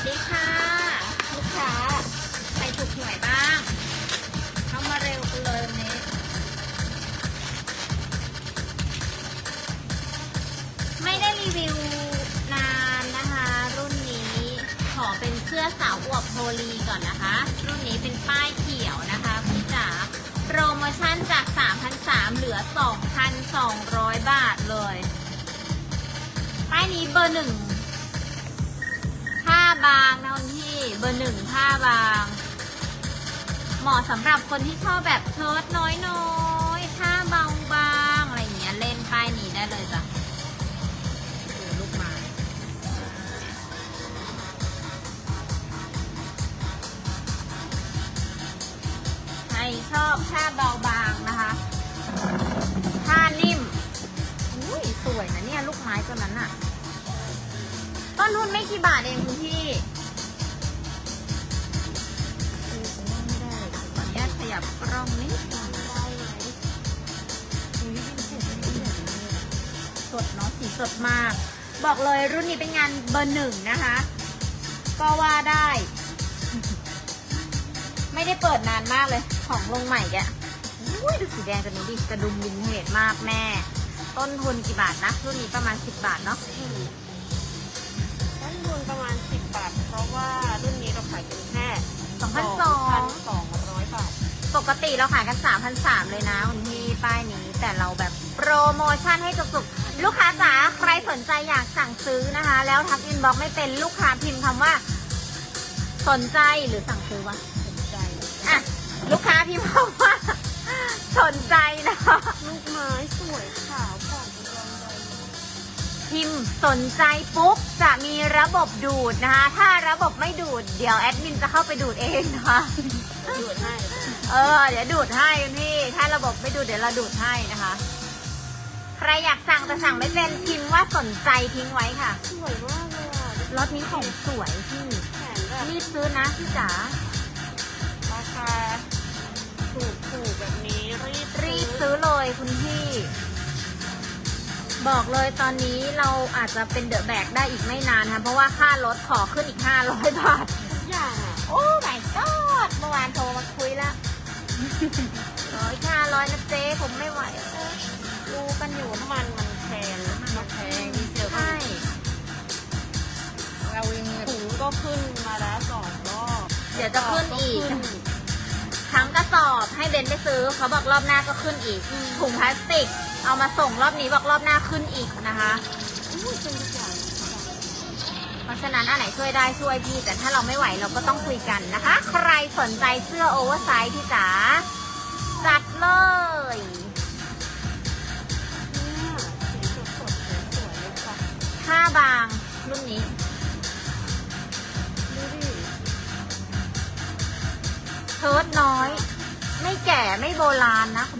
วัสดีค่ะ ลูกค้าใครถูกหวยบ้าง เข้ามาเร็วกันเลยวันนี้ ไม่ได้รีวิวนานนะคะ รุ่นนี้ ขอเป็นเสื้อสาวอวบโพลีก่อนนะคะ รุ่นนี้เป็นป้ายเขียวนะคะพี่จ๋าโปรโมชั่นจาก 3,300 เหลือ 2,200 บาทเลย ป้ายนี้เบอร์หนึ่ง บางนะคุณพี่เบอร์หนึ่งผ้าบาง เหมาะสำหรับคนที่ชอบแบบเชิ้ตน้อยๆผ้าเบาบางอะไรอย่างเงี้ยเล่นป้ายนี้ได้เลยจ้ะดูลูกไม้ใครชอบผ้าเบาบางนะคะผ้านิ่มอุ้ยสวยนะเนี่ยลูกไม้ตัวนั้นอะ ต้นทุนไม่กี่บาทเองคุณพี่ได้ขออนุญาตขยับกล้องนิดนึงได้ไหมสดเนาะสีสดมาก บอกเลยรุ่นนี้เป็นงานเบอร์หนึ่งนะคะ ก็ว่าได้ ไม่ได้เปิดนานมากเลย ของลงใหม่แกอุ้ยดูสีแดงตัวนี้ดิกระดุมวินเทจมากแม่ ต้นทุนกี่บาทนะ รุ่นนี้ประมาณ 10 บาทเนาะ 2,200 2,200บาท ปกติเราขายกัน 3,300 เลยนะคุณพี่ป้ายนี้ แต่เราแบบโปรโมชั่นให้จุกๆ ลูกค้าจ๋าใครสนใจอยากสั่งซื้อนะคะ แล้วทักอินบ็อกไม่เป็นลูกค้าพิมพ์คำว่า สนใจหรือสั่งซื้อวะสนใจ อะ ลูกค้าพิมพ์คำว่า สนใจนะคะ ลูกไม้สวยขาว พิมพ์สนใจปุ๊บจะมีระบบดูดนะคะ ถ้าระบบไม่ดูด เดี๋ยวแอดมินจะเข้าไปดูดเองนะคะ ดูดให้เออ เดี๋ยวดูดให้คุณพี่ ถ้าระบบไม่ดูดเดี๋ยวเราดูดให้นะคะ ใครอยากสั่งแต่สั่งไม่เป็นพิมพ์ว่าสนใจทิ้งไว้ค่ะ สวยมากเลยอะรถนี้ของสวยพี่ แขนแบบรีบซื้อนะพี่จ๋า ราคาถูกถูกๆแบบนี้รีบรีบซื้อเลยคุณพี่ บอกเลยตอนนี้เราอาจจะเป็นเดอะแบกได้อีกไม่นานค่ะเพราะว่าค่ารถขอขึ้นอีก 500 บาททุกอย่างอะโอ้ my god เมื่อวานโทรมาคุยแล้วร้อยห้าร้อยนะเจ๊ผมไม่ไหวเออรู้กันอยู่น้ำมันมันแพงมันแพงดีเซลใช่เราเองถุงก็ขึ้นมาแล้วสองรอบเดี๋ยวจะขึ้นอีกขึ้นทั้งกระสอบให้เบนไปซื้อ เขาบอกรอบหน้าก็ขึ้นอีก ถุงพลาสติก เอามาส่งรอบนี้บอกรอบหน้าขึ้นอีกนะคะเพราะฉะนั้นอันไหนช่วยได้ช่วยพี่ แต่ถ้าเราไม่ไหวเราก็ต้องคุยกันนะคะ ใครสนใจเสื้อโอเวอร์ไซส์พี่จ๋าจัดเลยค่าบางรุ่นนี้เชิ้ตน้อย ไม่แก่ไม่โบราณนะคุณ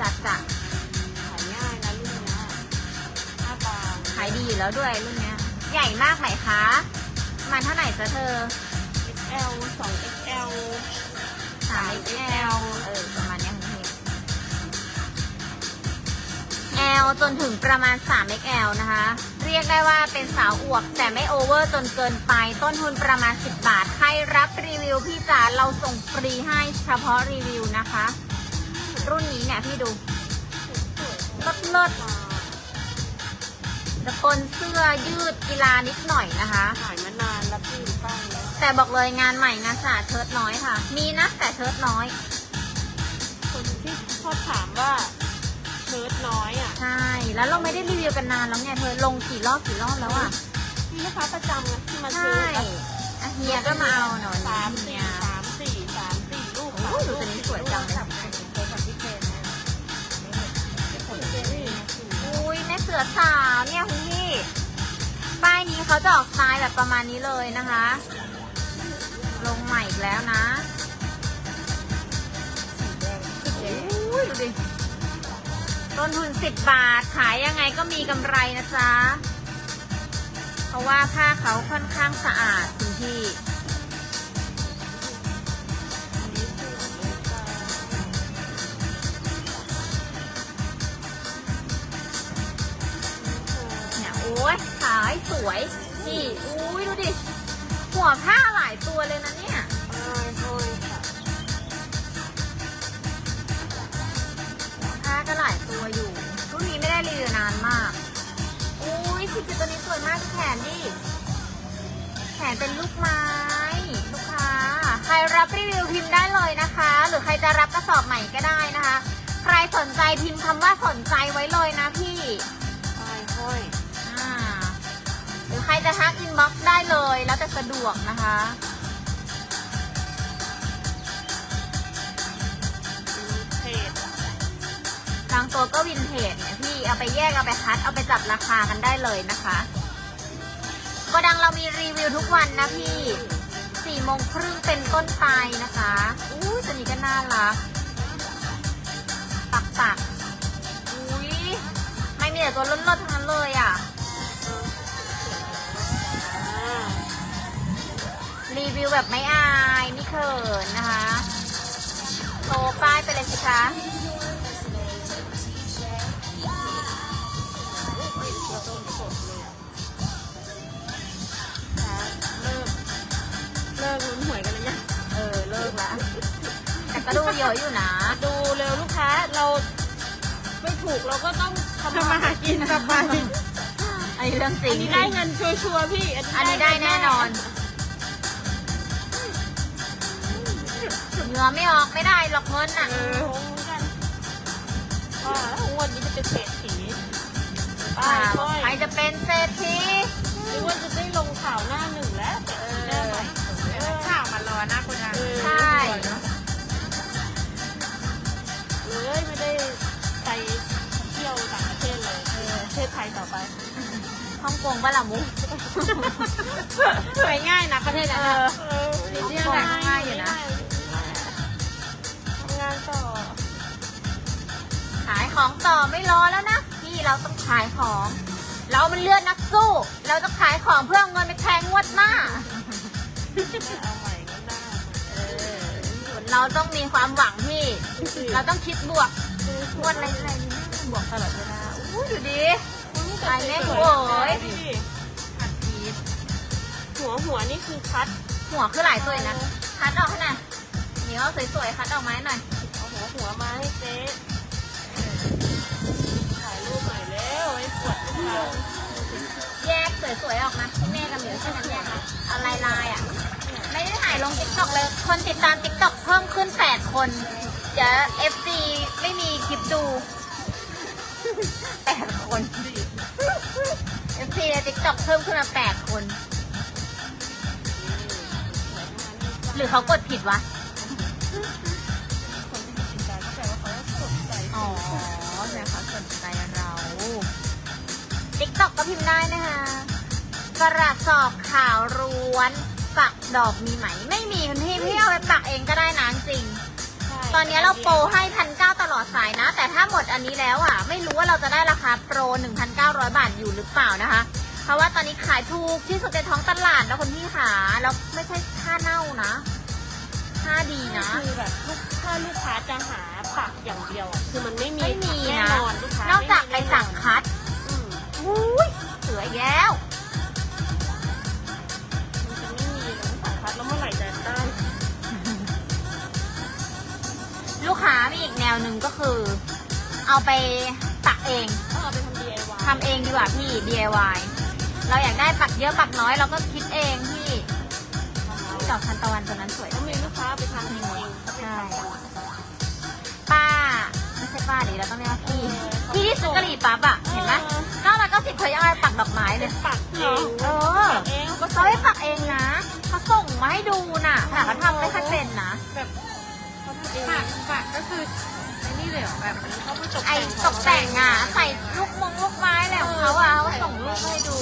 จัดจัดขายง่ายนะรุ่นเนี้ยหน้าบางขายดีอยู่แล้วด้วยรุ่นเนี้ย ใหญ่มากไหมคะประมันเท่าไหร่จ๊ะเธอ XL 2 XL สาม XL เออประมาณเนี้ยคุณพี่ L จนถึงประมาณ 3 XL นะคะ เรียกได้ว่าเป็นสาวอวบแต่ไม่โอเวอร์จนเกินไป ต้นทุนประมาณ 10 บาท ใครรับรีวิวพี่จ๋าเราส่งฟรีให้เฉพาะรีวิวนะคะ รุ่นนี้เนี่ยพี่ดูลดลดจะปนเสื้อยืดกีฬานิดหน่อยนะคะ ขายมานานแล้วพี่ป้างแล้วแต่บอกเลยงานใหม่งานสะอาดเชิ้ตน้อยค่ะ มีนะแต่เชิ้ตน้อย คนที่ชอบถามว่าเชิร์ตน้อยอะ ใช่ แล้วเราไม่ได้รีวิวกันนานแล้วไงเธอลงกี่รอบกี่รอบแล้วอะมีลูกค้าประจำนะที่มาใช่ซื้อแบบอะเฮียก็มาเอาหน่อยสามเฮีสี่ยสามสี่สามสี่ลูกโอ้ยดูตัวนี้สวยจังเลยเคย สือสาวเนี่ยคุณพี่ ป้ายนี้เขาจะออกสไตล์แบบประมาณนี้เลยนะคะ ลงใหม่อีกแล้วนะอุ้ยดูดิ ต้นทุน10บาท ขายยังไงก็มีกำไรนะจ๊ะ เพราะว่าผ้าเขาค่อนข้างสะอาดคุณพี่ ยโอ้ยขายสวยนี่อุ้ยดูดิ หัวผ้าหลายตัวเลยนะเนี่ยห้อยค่ะผ้าก็หลายตัวอยู่รุ่นนี้ไม่ได้รีวิวนานมากอุ้ยสีจิตตัวนี้สวยมากแขนดิแขนเป็นลูกไม้ลูกค้า ใครรับรีวิวพิมพ์ได้เลยนะคะ หรือใครจะรับกระสอบใหม่ก็ได้นะคะ ใครสนใจพิมพ์คำว่าสนใจไว้เลยนะพี่ป้า ครจะทักอินบ็อกซ์ได้เลยแล้วแต่สะดวกนะคะบางตัวก็วินเทจเนี่ยพี่เอาไปแยกเอาไปคัดเอาไปจับราคากันได้เลยนะคะโกดังเรามีรีวิวทุกวันนะพี่สี่โมงครึ่งเป็นต้นไปนะคะ อู้ตัวนี้ก็น่ารัก ปักปักอุ้ยไม่มีแต่ตัวล้นๆทั้งนั้นเลยอะ รีวิวแบบไม่อายไม่เขินนะคะโชว์ป้ายไปเลยสิคะเราต้องกดเลยค่ะเลิกเลิกลุ้นหวยกันเลยยังเออเลิกละแต่ก็ดูเยอะอยู่นะดูเร็วลูกค้าเราไม่ถูกเราก็ต้องทำมาหากินต่อไปอันนี้เรื่องจริอังนนี้ได้เงินชัวร์ๆพี่ อันนี้ได้แน่นอน งื่อไม่ออกไม่ได้หรอกเงินเอน่ะอโหกันว่าแล้วงวดนี้จะเป็นเศรษฐีป้ายห้อยใครจะเป็นเศรษฐีหรือว่าจะได้ลงข่าวหน้าหนึ่งแล้วแต่หน้าใหม่เออข่าวมารอหน้าคุณอาเออใช่เลยไม่ได้ไปเที่ยวต่างประเทศเลยเออประเทศไทยต่อไปฮ่องกงบ้าละมุกไปง่ายนะประเทศนั้นเออะอเออมีเที่ยวไหนก็ง่ายอยู่นะทำงานต่อ ขายของต่อไม่รอแล้วนะพี่เราต้องขายของ เรามันเลือดนักสู้ เราต้องขายของเพื่อเอาเงินไปแทงงวดหน้าเอาใหม่ก็ได้เออเราต้องมีความหวังพี่ เราต้องคิดบวกงวดอะไรอะไรนี่บวกตลอดเวลาอู้ดูดิไปแม่โว้ยอัดพีดหัวหัวนี่คือคัด หัวคือหลายตัวอยู่นะ คัดออกให้หน่อยเหนียวสวยๆ คัดออกมาให้หน่อยเอา หัวมาให้เจ๊ถ่ายรูปหน่อยแล้วไอ้ปวดทุกครั้งแยกสวยๆออกมาแม่กับเหมียวใช่ไหมแยกนะเอาลายลายๆอะ ไม่ได้ถ่ายลงติ๊กต็อกเลย คนติดตามติ๊กต็อกเพิ่มขึ้น8คน เดี๋ยว FC ไม่มีคลิปดู8คน FC ในติ๊กต็อกเพิ่มขึ้นมา8คน หรือเขากดผิดวะ ติ๊กต็อกก็พิมพ์ได้นะคะ กระสอบขาวร้วน ปักดอกมีไหม ไม่มีคุณพี่พี่เอาไปปักเองก็ได้นะจริง ตอนนี้เราโปรให้พันเก้าตลอดสายนะ แต่ถ้าหมดอันนี้แล้วอะ ไม่รู้ว่าเราจะได้ราคาโปร 1,900 บาทอยู่หรือเปล่านะคะ เพราะว่าตอนนี้ขายถูกที่สุดในท้องตลาดแล้วคุณพี่ขาแล้วไม่ใช่ค่าเน่านะค่าดีนะ คือแบบลูกถ้าลูกค้าจะหาปักอย่างเดียวอะคือมันไม่มีไม่มีแน่นะนอนลูกค้านอกจากไปสั่งคัด อืมอุ้ยเสืออีกแล้ว มันจะไม่มีเลยสั่งคัดแล้วเมื่อไหร่จะได้ ลูกค้ามีอีกแนวหนึ่งก็คือ เอาไปปักเองต้องเอาไปทำ DIY ทำเองดีกว่าพี่ DIY เราอยากได้ปักเยอะปักน้อยเราก็คิดเองพี่ที่ดอกทันตะวันตัวนั้นสวยก็มีลูกค้าไปทำเองเองใช่ป้าไม่ใช่ป้าดิเราต้องเรียกว่าพี่พี่ที่ซื้อกะหรี่ปั๊บอะเห็นไหมก็เราก็สิบเขายังเอาไปปักดอกไม้เลยปักเองเออปักเองก็เขาให้ปักเองนะเขาส่งมาให้ดูน่ะแต่เขาทำไม่ค่อยเป็นนะแบบเขาทำเองปากปากก็คือไอ้นี่เลยเหรอแบบนี้เขาไม่ตกไอ้แต่งตกแต่งอะใส่ลูกมงลูกไม้อะไรของเขาอะเขาส่งรูปให้ดู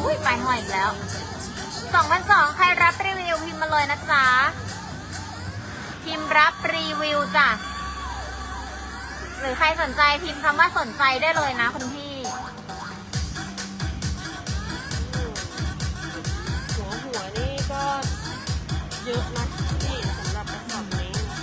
อุ้ยไปหอยอีกแล้วสองพันสองใครรับรีวิวพิมพ์มาเลยนะจ๊ะพิมพ์รับรีวิวจ้ะ หรือใครสนใจพิมพ์คำว่าสนใจได้เลยนะคุณพี่ หัวหัวนี่ก็เยอะนะที่สำหรับกระสอบนี้นะ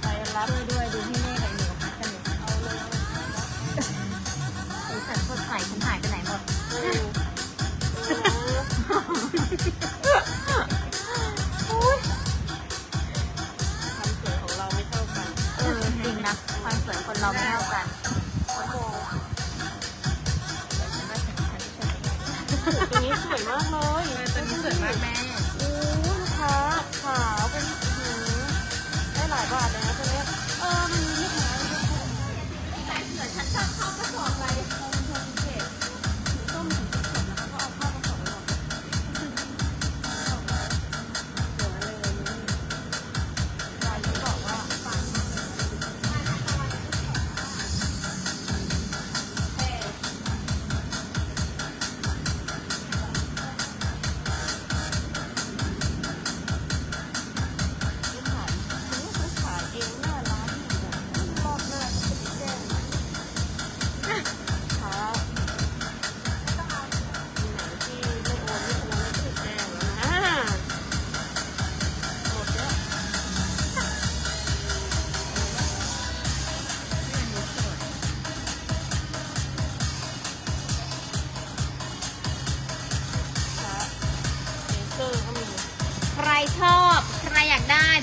ไปรับด้วยด้วยดูพี่เมฆกับเหนียวพัดกันอยู่เอาเลยสีสันสดใสฉันหายไปไหนหมด เออเออ วนคนเราไม่เท่ากันตัวนี้สวยมากเลยตัวนี้สวยมากแม่โอ้ลูกค้าขาวเป็นหืได้หลายบาทเลยนะตัวนี้เออมันนี่ไงแต่เหนืวฉันชอบเข้ากระสอบไป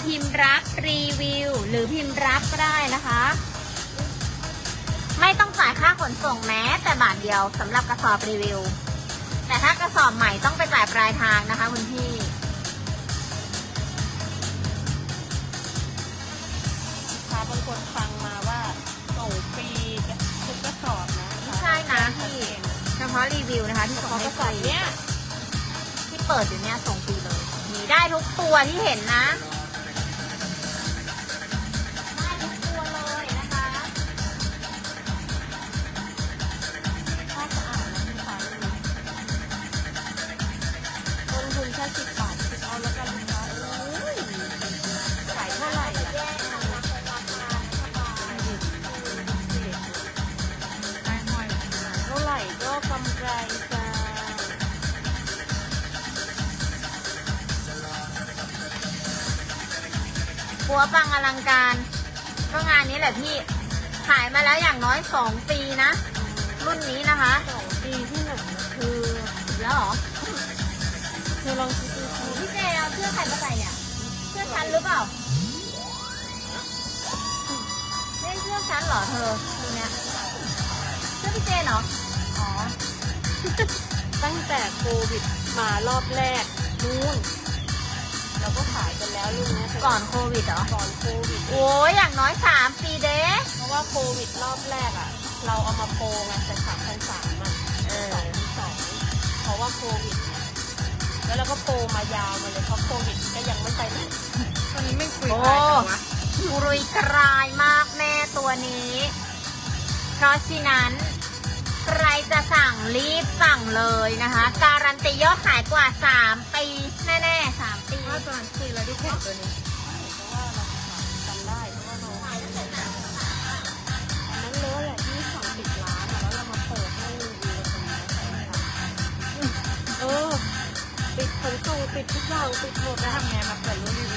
พิมพ์รับรีวิว หรือพิมพ์รับก็ได้นะคะ ไม่ต้องจ่ายค่าขนส่งแม้ แต่บาทเดียวสำหรับกระสอบรีวิว แต่ถ้ากระสอบใหม่ต้องไปจ่ายปลายทางนะคะคุณพี่ลูกค้าบางคนฟังมาว่าส่งฟรีทุกกระสอบนะไม่ใช่นะพี่เฉพาะรีวิวนะคะที่ส่งเขากให้ระฟสอบรีเนี้ยที่เปิดอยู่เนี่ยส่งฟรีเลย มีได้ทุกตัวที่เห็นนะ วปังอลังการ ก็งานนี้แหละพี่ ขายมาแล้วอย่างน้อยสองปีนะ รุ่นนี้นะคะสองปีที่ไหนคือแล้วเหรอคือลองซื้อซื้อพี่เจเอาเสื้อใครมาใส่เนี่ยเสื้อชั้นหรือเปล่าไม่ใช่เสื้อชั้นเหรอเธอตัวเนี้ยเสื้อพี่เจนเหรออ๋อตั้งแต่โควิดมารอบแรกนู่น เราก็ขายกันแล้วรุ่นเนี้ยก่อนโควิดเหรอ ก่อนโควิดโอ้ยอย่างน้อยสามปีเด้เพราะว่าโควิดรอบแรกอะ เราเอามาโปรไงแต่สามพันสามอะเออ สองพันสองเพราะว่าโควิดไงแล้วเราก็โปรมายาวมาเลยเพราะโควิดก็ยังไม่ไปไหนตัวนี้ไม่คุยโอ้อะไรกันวะกรุยกรายมากแม่ตัวนี้ เพราะฉะนั้น ใครจะสั่งรีบสั่งเลยนะคะ การันตียอดขายกว่า 3 ปีแน่ๆ3ปี ว่าตอนนั้นคุยแล้วที่เห็นตัวนี้เพราะว่าเราจำได้เพราะว่าเราอันนั้นเลยแหละที่สองสิบล้านอะแล้วเรามาเปิดให้รีวิวตรงนี้ใช่ไหมคะเออปิดขนส่งปิดทุกอย่างปิดหมดแล้วนะทำไงมาเปิดรูปรีวิว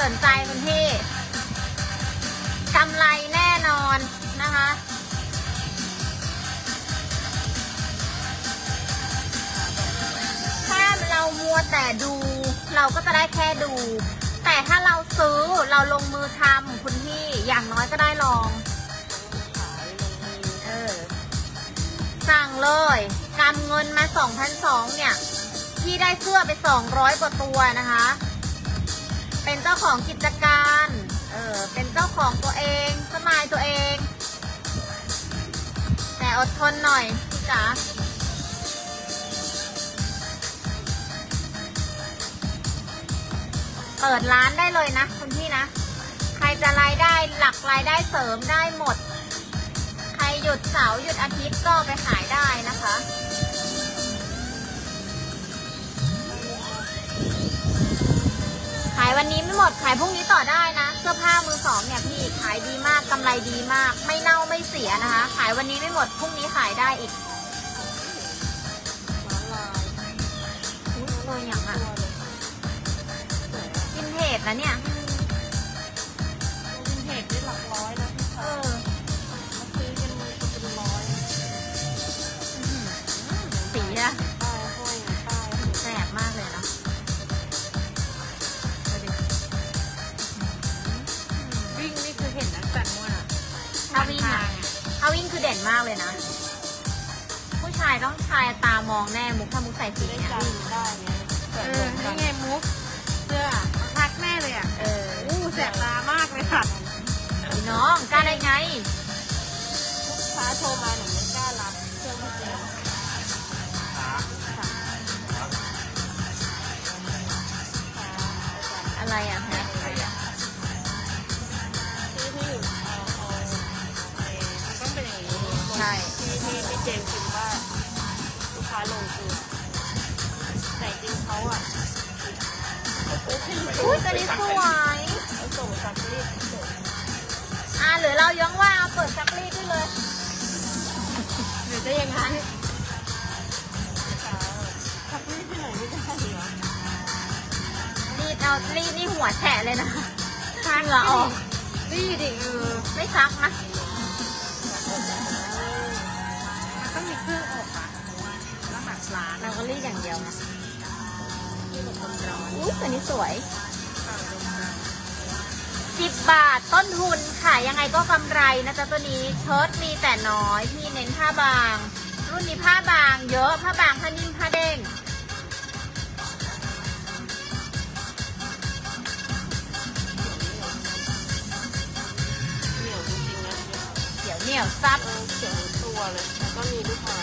สนใจคุณพี่กำไรแน่นอนนะคะถ้าเรามัวแต่ดู เราก็จะได้แค่ดู แต่ถ้าเราซื้อเราลงมือทำคุณพี่อย่างน้อยก็ได้ลองเออสั่งเลยกำเงินมา2,002เนี่ย พี่ได้เสื้อไป 200 กว่าตัวนะคะ เป็นเจ้าของกิจการ เออ เป็นเจ้าของตัวเองสมายตัวเอง แต่อดทนหน่อยพี่จ๋าเปิดร้านได้เลยนะคุณพี่นะ ใครจะรายได้หลักรายได้เสริมได้หมด ใครหยุดเสาร์หยุดอาทิตย์ก็ไปขายได้นะคะ วันนี้ไม่หมดขายพรุ่งนี้ต่อได้นะ เสื้อผ้ามือสองเนี่ยพี่ขายดีมากกำไรดีมาก ไม่เน่าไม่เสียนะคะ ขายวันนี้ไม่หมดพรุ่งนี้ขายได้อีกตัวอย่างอะกินเทจนะเนี่ย ด่นมากเลยนะ ผู้ชายต้องชายตามองแน่มุกถ้ามุกใส่สีได้เนี้ยจำได้ไงเออนี่ไงมุกเสื้อทักแม่เลยอะเอออู้แสบตามากเลยค่ะพี่น้องกล้าได้ไงลูกค้าโทรมาหนูไม่กล้ารับเครื่องพี่เจนอะไรอะ ใช่ที่ที่พี่เจนพิมพ์ว่าลูกค้าลงคือแต่จริงเขาอะเขาขึ้นอุ้ยตัวนี้สวยเขาส่งซักรีดส่งอะหรือเราย้องว่าเอาเปิดซักรีดได้เลย หรือจะอย่างนั้นค่ะซักรีดที่ไหนไม่ได้เหรอรีดเอารีดนี่หัวแฉะเลยนะเหงื่อออกนี่ดิเออไม่ซักนะ เราก็รีดอย่างเดียวนะอุ้ยตัวนี้สวย10บาทต้นทุนขายยังไงก็กำไรนะจ๊ะตัวนี้เชิ้ตมีแต่น้อยพี่เน้นผ้าบาง รุ่นนี้ผ้าบางเยอะผ้าบางผ้านิ่มผ้าเด้งเหนียวจริงๆนะเดี๋ยวเหนียวซับเออเขียวทั้งตัวเลยแล้วก็มีลูกไม้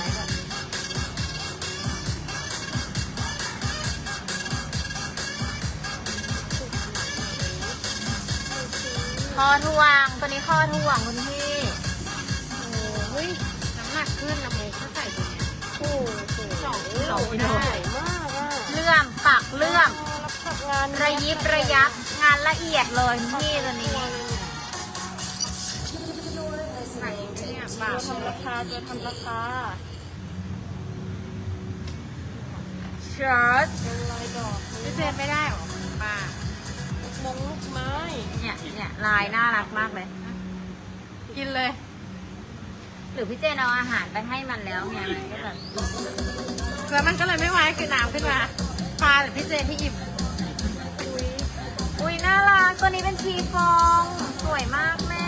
คอทวง ตัวนี้คอทวงคุณพี่ โอ้ยน้ำหนักขึ้นนะมุกถ้าใส่ตัวเนี้ยโอ้โหสองสองกิโลใหญ่มากอะเลื่อมปักเลื่อมรับขับงานระยิบระยับงานละเอียดเลยคุณพี่ตัวนี้ ใส่เนี่ยจะบาททำราคาจะทำราคาเชิ้ตเป็นลายดอกไม่เจนไม่ได้หรอป้า มงลูกไม้ เนี่ยเนี่ยลายน่ารักมากเลย กินเลย หรือพี่เจนเอาอาหารไปให้มันแล้วไงมันก็แบบแล้วมันก็เลยไม่ไหวคือน้ำขึ้นมาปลาหรือพี่เจนที่อิ่มอุ้ยอุ้ยน่ารักตัวนี้เป็นชีฟอง สวยมากแม่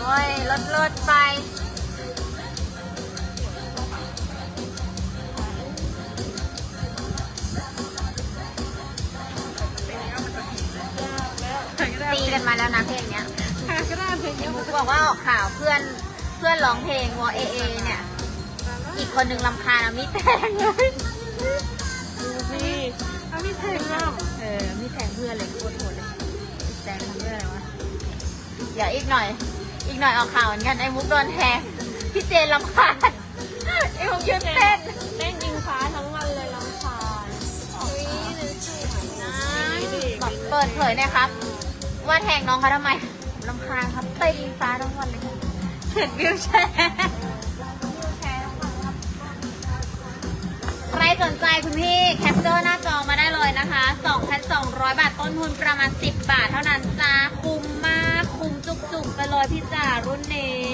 โอ้ยลดลดๆไป กันมาแล้วนะเพลงเนี้ยก็ได้เพลงนี้มุกบอกว่าออกข่าวเพื่อนเพื่อนร้องเพลงวอเอเอเนี่ย อีกคนนึงลำคาญเอามีดแทงเลยดูพี่เอาพี่เจนก็เออมีดแทงเพื่อนเลยโคตรโหดเลยแทงทำเพื่ออะไรวะเดี๋ยวอีกหน่อย อีกหน่อยออกข่าวเหมือนกันไอ้มุกโดนแทงพี่เจนลำคาญไอ้มุกยืนเต้นเต้นยิงฟ้าทั้งวันเลยลำคาญอุ้ยนึกถึงนะแบบเปิดเผยหนะครับ ว่าแทงน้องเขาทำไมลำคาญครับเต้นยิงฟ้าทั้งวันเลยครับเห็นวิวแชร์ใครสนใจคุณพี่แคปเจอร์หน้าจอมาได้เลยนะคะ2,200 บาทต้นทุนประมาณ 10 บาทเท่านั้นจ้า คุ้มมาก คุ้มจุกๆ ไปเลยพี่จ๋ารุ่นนี้